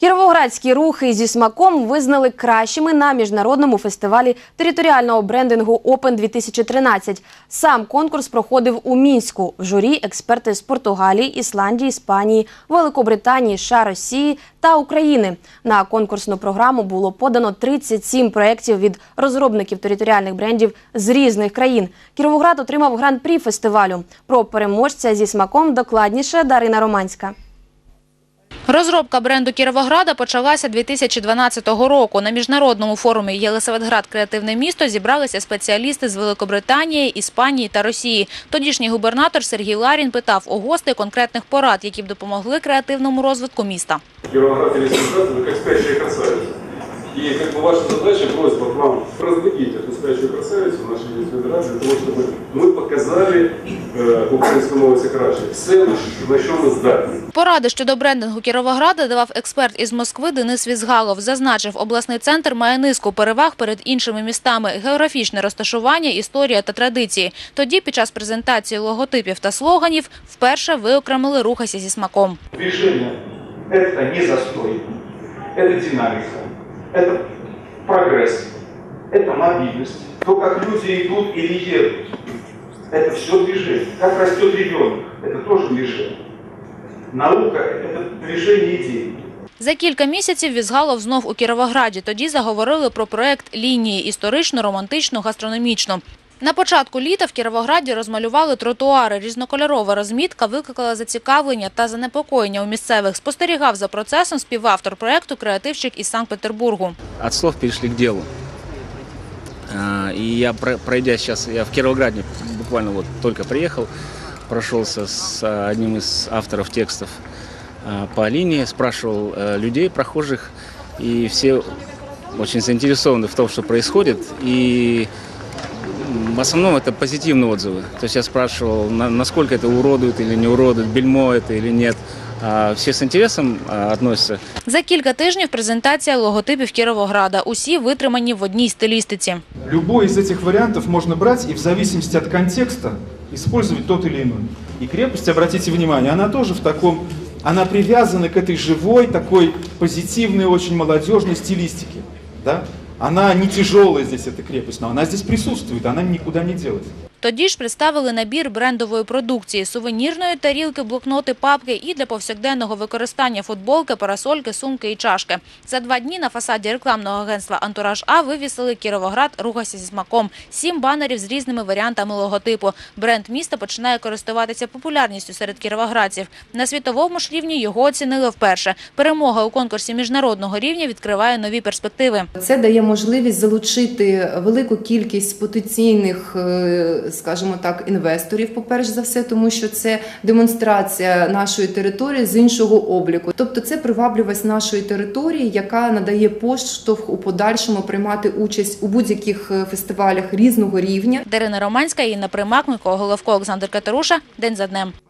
Кіровоградські рухи зі смаком визнали кращими на міжнародному фестивалі територіального брендингу Open 2013. Сам конкурс проходив у мінську. В журі експерти з Португалії, Ісландії, Іспанії, Великобританії, США, Росії та України. На конкурсну програму було подано 37 проєктів від розробників територіальних брендів з різних країн. Кіровоград отримав гран-прі фестивалю. Про переможця зі смаком докладніше Дарина Романська. Розробка бренду Кіровограда почалася 2012 року. На міжнародному форумі Єлисаветград Креативне місто зібралися спеціалісти з Великобританії, Іспанії та Росії. Тодішній губернатор Сергій Ларін питав у гостей конкретних порад, які б допомогли креативному розвитку міста. Кіровоград как спящая красавица. И как бы ваша задача, просьба к вам разбудить эту спящую красавицу в нашей Ленинграде, для того, чтобы мы показали, э, Україна становиться краще. Все, на що ми здатні. Поради щодо брендингу Кіровограда давав експерт із Москви Денис Візгалов. Зазначив, обласний центр має низку переваг перед іншими містами – географічне розташування, історія та традиції. Тоді, під час презентації логотипів та слоганів, вперше виокремили «Рухайся зі смаком». Движение – это не застой, это динамика, это прогресс, это мобильность. То, как люди идут или едут, это все движение. Как растет ребенок, это тоже движение. Наука – это движение идей. За кілька місяців Візгалов знов у Кіровограді. Тоді заговорили про проект лінії – історичну, романтичну, гастрономічну. На початку літа в Кіровограді розмалювали тротуари. Різнокольорова розмітка викликала зацікавлення та занепокоєння у місцевих. Спостерігав за процесом співавтор проекту «Креативщик» із Санкт-Петербургу. от слов к делу. А, И я, пройдя сейчас, я в Кировограде буквально вот только приехал, прошелся с одним из авторов текстов по линии, спрашивал э, людей, прохожих, и все очень заинтересованы в том, что происходит, и в основном это позитивные отзывы. То есть я спрашивал, на- насколько это уродует или не уродует, бельмо это или нет. А Все с интересом а, относятся За кілька тижнів презентація логотипів Кіровограда. Усі витримані в одній стилістиці. Любой из этих вариантов можно брать и в зависимости от контекста использовать тот или иной. И крепость, обратите внимание, она тоже в таком, она привязана к этой живой, такой позитивной, очень молодежной стилистике. Да? Она не тяжелая здесь, эта крепость, но она здесь присутствует, она никуда не делась. Тоді ж представили набір брендової продукції – сувенірної тарілки, блокноти, папки і для повсякденного використання футболки, парасольки, сумки і чашки. За два дні на фасаді рекламного агентства «Антураж А» вивісили «Кіровоград. Рухайся зі смаком». Сім банерів з різними варіантами логотипу. Бренд міста починає користуватися популярністю серед кіровоградців. На світовому ж рівні його оцінили вперше. Перемога у конкурсі міжнародного рівня відкриває нові перспективи. Це дає можливість залучити велику кількість потенційних, е, скажімо так, інвесторів, по перш за все, тому що це демонстрація нашої території з іншого обліку. Тобто це привабливість нашої території, яка надає поштовх у подальшому приймати участь у будь-яких е, фестивалях різного рівня. Дарина Романська, Інна Примак, Микола Головко, Олександр Катеруша. День за днем.